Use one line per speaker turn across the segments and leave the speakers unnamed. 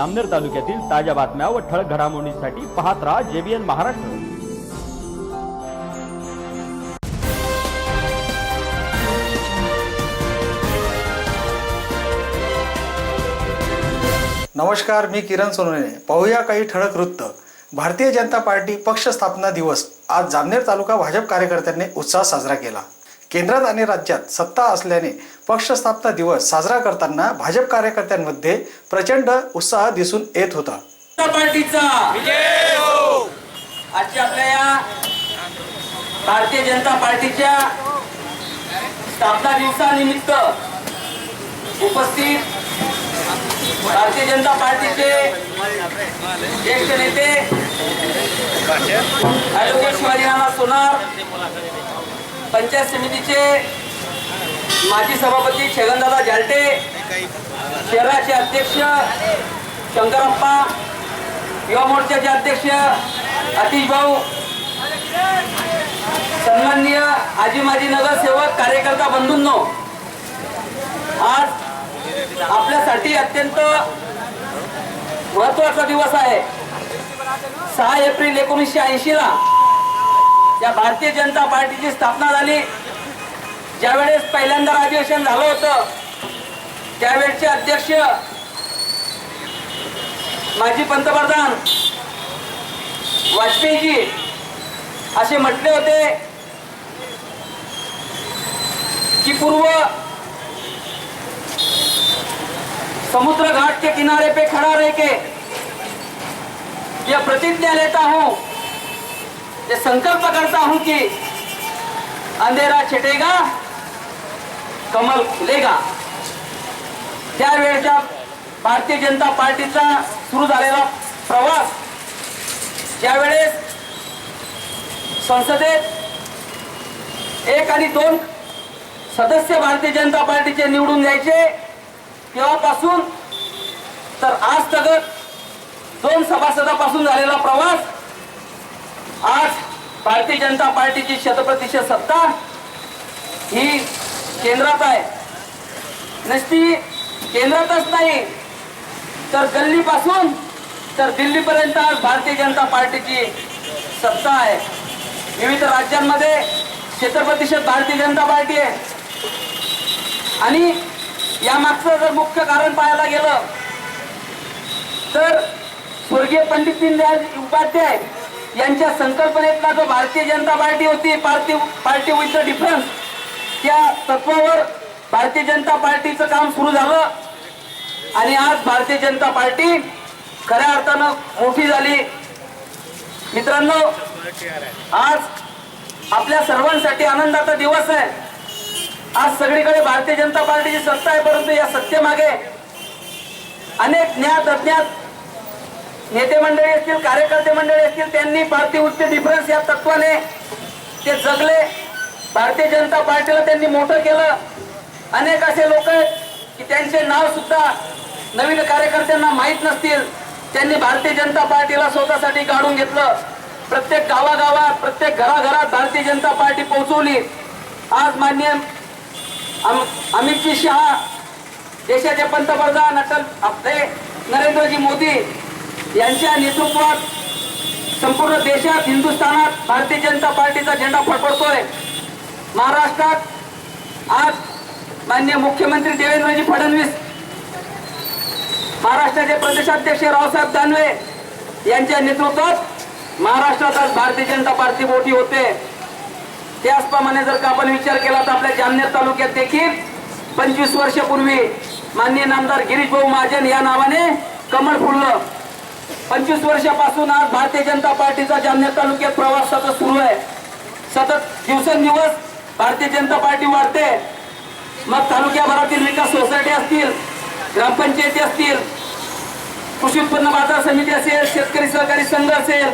जामनेर तालुक्यातील ताज्या बातम्या व ठळक घडामोडींसाठी पाहत राहा जेबीएन महाराष्ट्र.
नमस्कार मी किरण सोनवणे पाहूया काही ठळक वृत्त. भारतीय जनता पार्टी पक्ष स्थापना दिवस. आज जामनेर तालुका भाजप कार्यकर्त्यांनी उत्साह साजरा केला. केंद्रात आणि राज्यात सत्ता असल्याने पक्षस्थापना दिवस साजरा करताना भाजप कार्यकर्त्यांमध्ये प्रचंड उत्साह दिसून येत होता.
पार्टीचा. आपल्या या भारतीय जनता पार्टीच्या स्थापना दिवसानिमित्त उपस्थित भारतीय जनता पार्टीचे ज्येष्ठ नेते ॲडव्होकेट सोनार पंचायत समितीचे माजी सभापती छगनदादा जालटे शहराचे अध्यक्ष शंकरप्पा युवा मोर्चाचे अध्यक्ष अतिश भाऊ सन्माननीय आजी माजी नगरसेवक कार्यकर्ता बंधूंनो आज आपल्यासाठी अत्यंत महत्त्वाचा दिवस आहे. सहा एप्रिल एकोणीसशे ऐंशी ला या भारतीय जनता पार्टीची स्थापना झाली. ज्यावेळेस पहिल्यांदा अधिवेशन झालं होतं त्यावेळेचे अध्यक्ष माजी पंतप्रधान वाजपेयीजी असे म्हटले होते की पूर्व समुद्र घाट के किनारे पे खड़ा रह के यह प्रतिज्ञा लेता हूं. ये संकल्प करता हूं कि अंधेरा छटेगा कमल खुलेगा त्यावेळेच्या भारतीय जनता पार्टीचा सुरू झालेला प्रवास ज्यावेळेस संसदेत एक आणि दोन सदस्य भारतीय जनता पार्टीचे निवडून द्यायचे तेव्हापासून तर आज तगत दोन सभासदापासून झालेला प्रवास आज भारतीय जनता पार्टीची शतप्रतिशत सत्ता ही केंद्रात आहे. नसती केंद्रातच नाही तर गल्लीपासून तर दिल्लीपर्यंत आज भारतीय जनता पार्टीची सत्ता आहे. विविध राज्यांमध्ये क्षेत्रप्रतिशत भारतीय जनता पार्टी आहे. आणि यामागचं जर मुख्य कारण पाहायला गेलं तर स्वर्गीय पंडित दीनदयाल उपाध्याय यांच्या संकल्पनेतला जो भारतीय जनता पार्टी होती party party with the difference त्या तत्वावर भारतीय जनता पार्टीचं काम सुरू झालं. आणि आज भारतीय जनता पार्टी खऱ्या अर्थानं मोठी झाली. मित्रांनो आज आपल्या सर्वांसाठी आनंदाचा दिवस आहे. आज सगळीकडे भारतीय जनता पार्टीची सत्ता आहे परंतु या सत्तेमागे अनेक ज्ञात अज्ञात नेते मंडळी असतील कार्यकर्ते मंडळी असतील त्यांनी पार्टी उच्च डिफरन्स या तत्वाने ते जगले. भारतीय जनता पार्टीला त्यांनी मोठं केलं. अनेक असे लोक आहेत की त्यांचे नाव सुद्धा नवीन कार्यकर्त्यांना माहीत नसतील. त्यांनी भारतीय जनता पार्टीला स्वतःसाठी काढून घेतलं. प्रत्येक गावागावात प्रत्येक घराघरात भारतीय जनता पार्टी पोहोचवली. आज मान्य अम- अमितजी शहा देशाचे पंतप्रधान अटल आपले नरेंद्रजी मोदी यांच्या नेतृत्वात संपूर्ण देशात हिंदुस्थानात भारतीय जनता पार्टीचा झेंडा फडफडतोय. महाराष्ट्रात आज मान्य मुख्यमंत्री देवेंद्रजी फडणवीस महाराष्ट्राचे प्रदेशाध्यक्ष रावसाहेब दानवे यांच्या नेतृत्वात महाराष्ट्रात आज भारतीय जनता पार्टी मोठी होते. त्याचप्रमाणे जर का आपण विचार केला तर आपल्या जामनेर तालुक्यात देखील पंचवीस वर्षापूर्वी माननीय नामदार गिरीश भाऊ महाजन या नावाने कमळ फुललं. पंचवीस वर्षापासून आज भारतीय जनता पार्टीचा जामनेर तालुक्यात प्रवास सतत सुरू आहे. सतत दिवसेंदिवस भारतीय जनता पार्टी वाढते. मग तालुक्याभरातील विकास सोसायटी असतील ग्रामपंचायती असतील कृषी उत्पन्न बाजार समिती असेल शेतकरी सहकारी संघ असेल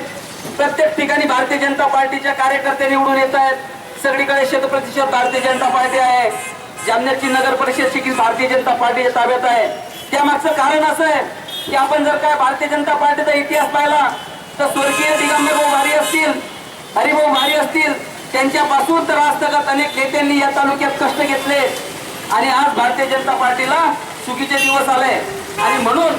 प्रत्येक ठिकाणी भारतीय जनता पार्टीच्या कार्यकर्ते निवडून येत आहेत. सगळीकडे शतप्रतिशत भारतीय जनता पार्टी आहे. जामनेरची नगर परिषद देखील भारतीय जनता पार्टीच्या ताब्यात आहे. त्यामागचं कारण असं आहे की आपण जर काय भारतीय जनता पार्टीचा इतिहास पाहिला तर स्वर्गीय दिगंबर भाऊ भारी असतील हरिभाऊ भारी असतील. त्यांच्यापासून तर आज तगत अनेक नेत्यांनी या तालुक्यात कष्ट घेतले. आणि आज भारतीय जनता पार्टीला चुकीचे दिवस आले. आणि म्हणून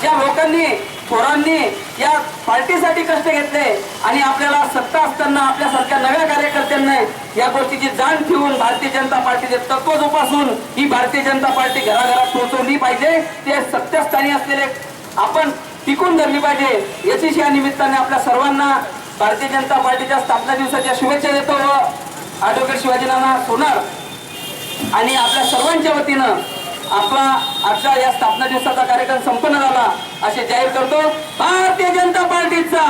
ज्या लोकांनी थोरांनी या पार्टीसाठी कष्ट घेतले आणि आपल्याला सत्ता असताना आपल्यासारख्या नव्या कार्यकर्त्यांना या गोष्टीची जाण ठेवून भारतीय जनता पार्टीचे तत्व जोपासून ही भारतीय जनता पार्टी घराघरात पोहोचवली पाहिजे. ते सत्यस्थानी असलेले आपण टिकून धरली पाहिजे. याचीच या निमित्ताने आपल्या सर्वांना भारतीय जनता पार्टीच्या स्थापना दिवसाच्या शुभेच्छा देतो. व ॲडव्होकेट शिवाजीनाना सोनार आणि आपल्या सर्वांच्या वतीनं आपला आजचा या स्थापना दिवसाचा कार्यक्रम संपन्न झाला असे जाहीर करतो भारतीय जनता पार्टीचा.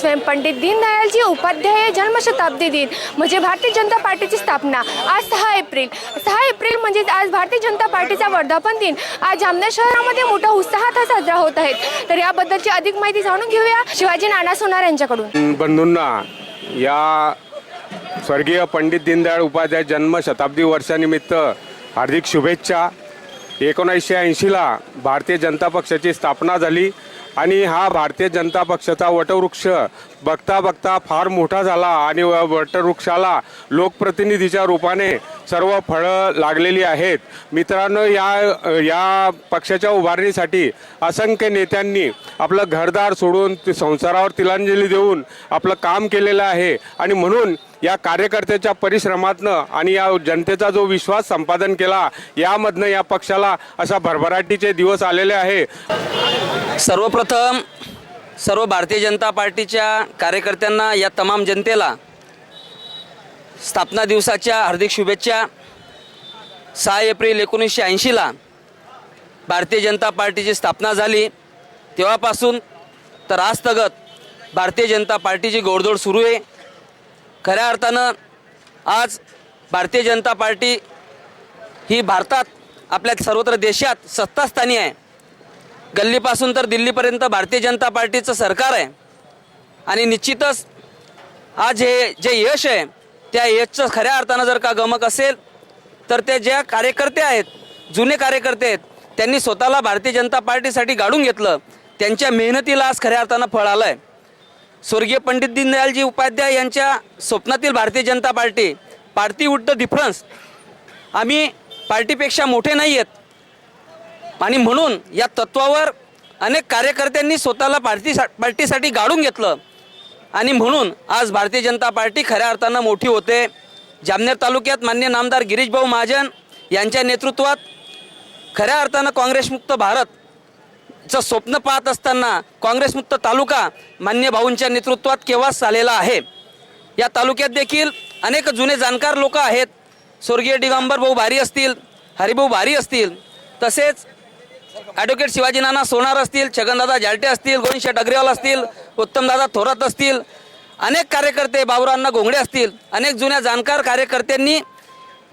स्वयं पंडित दीनदयालजी उपाध्याय जन्मशताब्दी दिन म्हणजे भारतीय जनता पार्टीची स्थापना. आज सहा एप्रिल. सहा एप्रिल म्हणजेच आज भारतीय जनता पार्टीचा वर्धापन दिन. आज जामनेर शहरामध्ये मोठ्या उत्साहात हा साजरा होत आहेत तर याबद्दलची अधिक माहिती जाणून घेऊया. शिवाजी नाना सोनार यांच्याकडून.
बंधूंना या स्वर्गीय पंडित दीनदयाळ उपाध्याय जन्म शताब्दी वर्षानिमित्त हार्दिक शुभेच्छा. एकोणीसशे ऐंशीला भारतीय जनता पक्षाची स्थापना झाली आणि हा भारतीय जनता पक्षाचा वटवृक्ष बघता बघता फार मोठा झाला आणि व- वटवृक्षाला लोकप्रतिनिधीच्या रूपाने सर्व फळं लागलेली आहेत. मित्रांनो या या पक्षाच्या उभारणीसाठी असंख्य नेत्यांनी आपलं घरदार सोडून संसारावर तिलांजली देऊन आपलं काम केलेलं आहे आणि म्हणून या कार्यकर्त्याच्या परिश्रमातनं आणि या जनतेचा जो विश्वास संपादन केला यामधनं या पक्षाला अशा भरभराटीचे दिवस आलेले आहे.
सर्वप्रथम सर्व भारतीय जनता पार्टीच्या कार्यकर्त्यांना या तमाम जनतेला स्थापना दिवसाच्या हार्दिक शुभेच्छा. सहा एप्रिल एकोणीसशे ऐंशीला भारतीय जनता पार्टीची स्थापना झाली. तेव्हापासून तर आजतगत भारतीय जनता पार्टीची गोडधोड सुरू आहे. खऱ्या अर्थानं आज भारतीय जनता पार्टी ही भारतात आपल्या सर्वत्र देशात सत्तास्थानी आहे. गल्लीपासून तर दिल्लीपर्यंत भारतीय जनता पार्टीचं सरकार आहे. आणि निश्चितच आज हे जे यश आहे त्या यशचं खऱ्या अर्थानं जर का गमक असेल तर ते ज्या कार्यकर्ते आहेत जुने कार्यकर्ते आहेत त्यांनी स्वतःला भारतीय जनता पार्टीसाठी गाडून घेतलं. त्यांच्या मेहनतीला आज खऱ्या अर्थानं फळ आलं आहे स्वर्गीय पंडित दीनदयालजी उपाध्याय यांच्या स्वप्नातील Bharatiya Janata party party with the difference. आम्ही पार्टीपेक्षा मोठे नाही आहेत. आणि म्हणून या तत्वावर अनेक कार्यकर्त्यांनी स्वतःला पार्टी पार्टीसाठी गाडून घेतलं. आणि म्हणून आज भारतीय जनता पार्टी खऱ्या अर्थानं मोठी होते. जामनेर तालुक्यात मान्य नामदार गिरीशभाऊ महाजन यांच्या नेतृत्वात खऱ्या अर्थानं काँग्रेसमुक्त भारत चं स्वप्न पाहत असताना काँग्रेसमुक्त तालुका मान्य भाऊंच्या नेतृत्वात केव्हाच आलेला आहे? या तालुक्यात देखील अनेक जुने जाणकार लोक आहेत. स्वर्गीय दिगंबर भाऊ भारी असतील हरिभाऊ भारी असतील. तसेच ॲडव्होकेट शिवाजी नाना सोनार असतील छगनदादा जालटे असतील गोविंदशेठ अग्रवाल असतील उत्तमदादा थोरात असतील अनेक कार्यकर्ते बाबुरांना घोंगडे असतील. अनेक जुन्या जाणकार कार्यकर्त्यांनी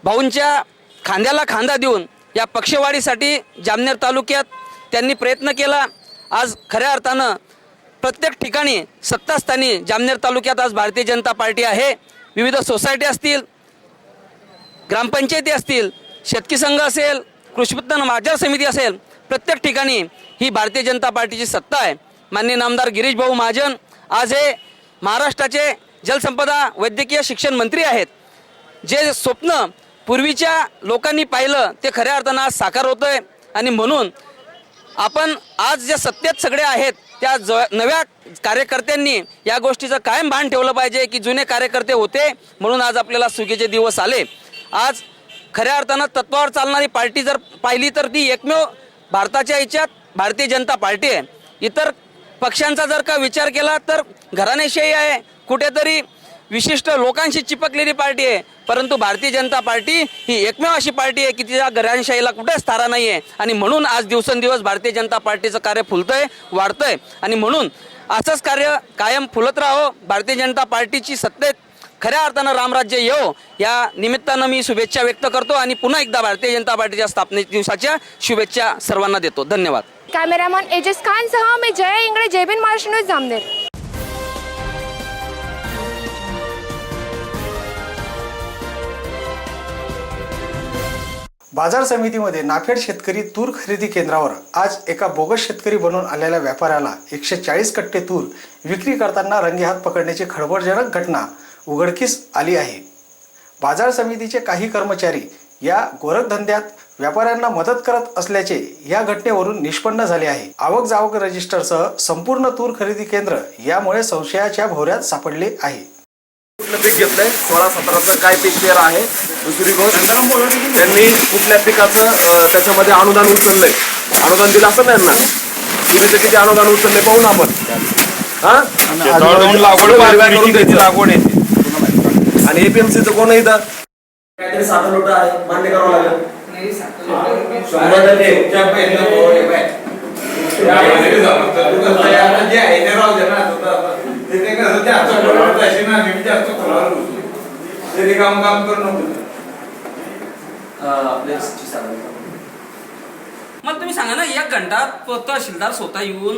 भाऊंच्या खांद्याला खांदा देऊन या पक्षवाढीसाठी जामनेर तालुक्यात त्यांनी प्रयत्न केला. आज खऱ्या अर्थानं प्रत्येक ठिकाणी सत्तास्थानी जामनेर तालुक्यात आज भारतीय जनता पार्टी आहे. विविध सोसायटी असतील ग्रामपंचायती असतील शेतकी संघ असेल कृषी उत्पन्न बाजार समिती असेल प्रत्येक ठिकाणी ही भारतीय जनता पार्टीची सत्ता आहे. मान्य नामदार गिरीश भाऊ महाजन आज हे महाराष्ट्राचे जलसंपदा वैद्यकीय शिक्षण मंत्री आहेत. जे स्वप्न पूर्वीच्या लोकांनी पाहिलं ते खऱ्या अर्थानं आज साकार होतं आहे आणि म्हणून आपण आज जे सत्तेत सगळे आहेत त्या ज नव्या कार्यकर्त्यांनी या गोष्टीचं कायम भान ठेवलं पाहिजे की जुने कार्यकर्ते होते म्हणून आज आपल्याला सुगीचे दिवस आले. आज खऱ्या अर्थानं तत्वावर चालणारी पार्टी जर पाहिली तर ती एकमेव भारताच्या याच्यात भारतीय जनता पार्टी आहे. इतर पक्षांचा जर का विचार केला तर घराणेशाही आहे. कुठेतरी विशिष्ट लोकांशी चिपकलेली पार्टी आहे. परंतु भारतीय जनता पार्टी ही एकमेव अशी पार्टी आहे की तिच्या घराणशाहीला कुठेच थारा नाही आहे आणि म्हणून आज दिवसेंदिवस भारतीय जनता पार्टीचं कार्य फुलतंय वाढतंय. आणि म्हणून असंच कार्य कायम फुलत राहो भारतीय जनता पार्टीची सत्तेत खऱ्या अर्थानं रामराज्य येवो या निमित्तानं मी शुभेच्छा व्यक्त करतो आणि पुन्हा एकदा भारतीय जनता पार्टीच्या स्थापने दिवसाच्या शुभेच्छा सर्वांना देतो. धन्यवाद.
कॅमेरामॅन एजेस खानसह मी जय इंगळे जयबिन महाराष्ट्र न्यूज जामनेर.
बाजार समितीमध्ये नाफेड शेतकरी तूर खरेदी केंद्रावर आज एका बोगस शेतकरी बनून आलेल्या व्यापाऱ्याला एकशे चाळीस कट्टे तूर विक्री करताना रंगेहात पकडण्याची खळबळजनक घटना उघडकीस आली आहे. बाजार समितीचे काही कर्मचारी या गोरखधंद्यात व्यापाऱ्यांना मदत करत असल्याचे या घटनेवरून निष्पन्न झाले आहे. आवक जावक रजिस्टरसह संपूर्ण तूर खरेदी केंद्र यामुळे संशयाच्या भोवऱ्यात सापडले आहे.
घेतलंय? सोळा सतराचं काय पीक पेर आहे? दुसरी गोष्ट त्यांनी कुठल्या पिकाचं त्याच्यामध्ये अनुदान उचललंय. अनुदान दिलं असं नाही ना टीव्हीचं किती अनुदान उचललंय पाहू ना आपण. हा? करून द्यायचं. आणि एपीएमसीचं कोण इथं? काहीतरी साधन लोट आहे. मान्य करावं लागेल. टक्के.
काम काम करू
मग तुम्ही सांगा ना एक घंटा तहसीलदार स्वतः येऊन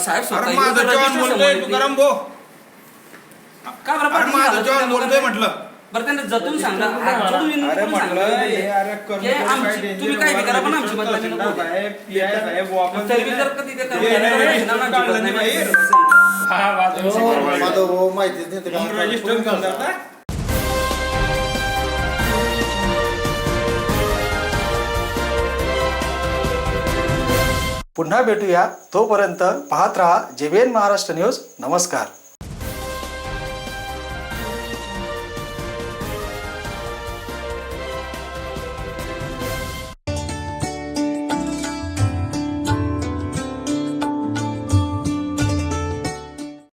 साहेब स्वतः
माझं बोलतोय तुकाराम
का बरं
माझं बोलतोय? म्हटलं.
बरं त्यांना जतून सांगा. हात जोडून विनंती
अरे
करून
म्हटलं
सांगा.
हे
पुन्हा भेटूया तोपर्यंत पाहत रहा जेबीएन महाराष्ट्र न्यूज. नमस्कार.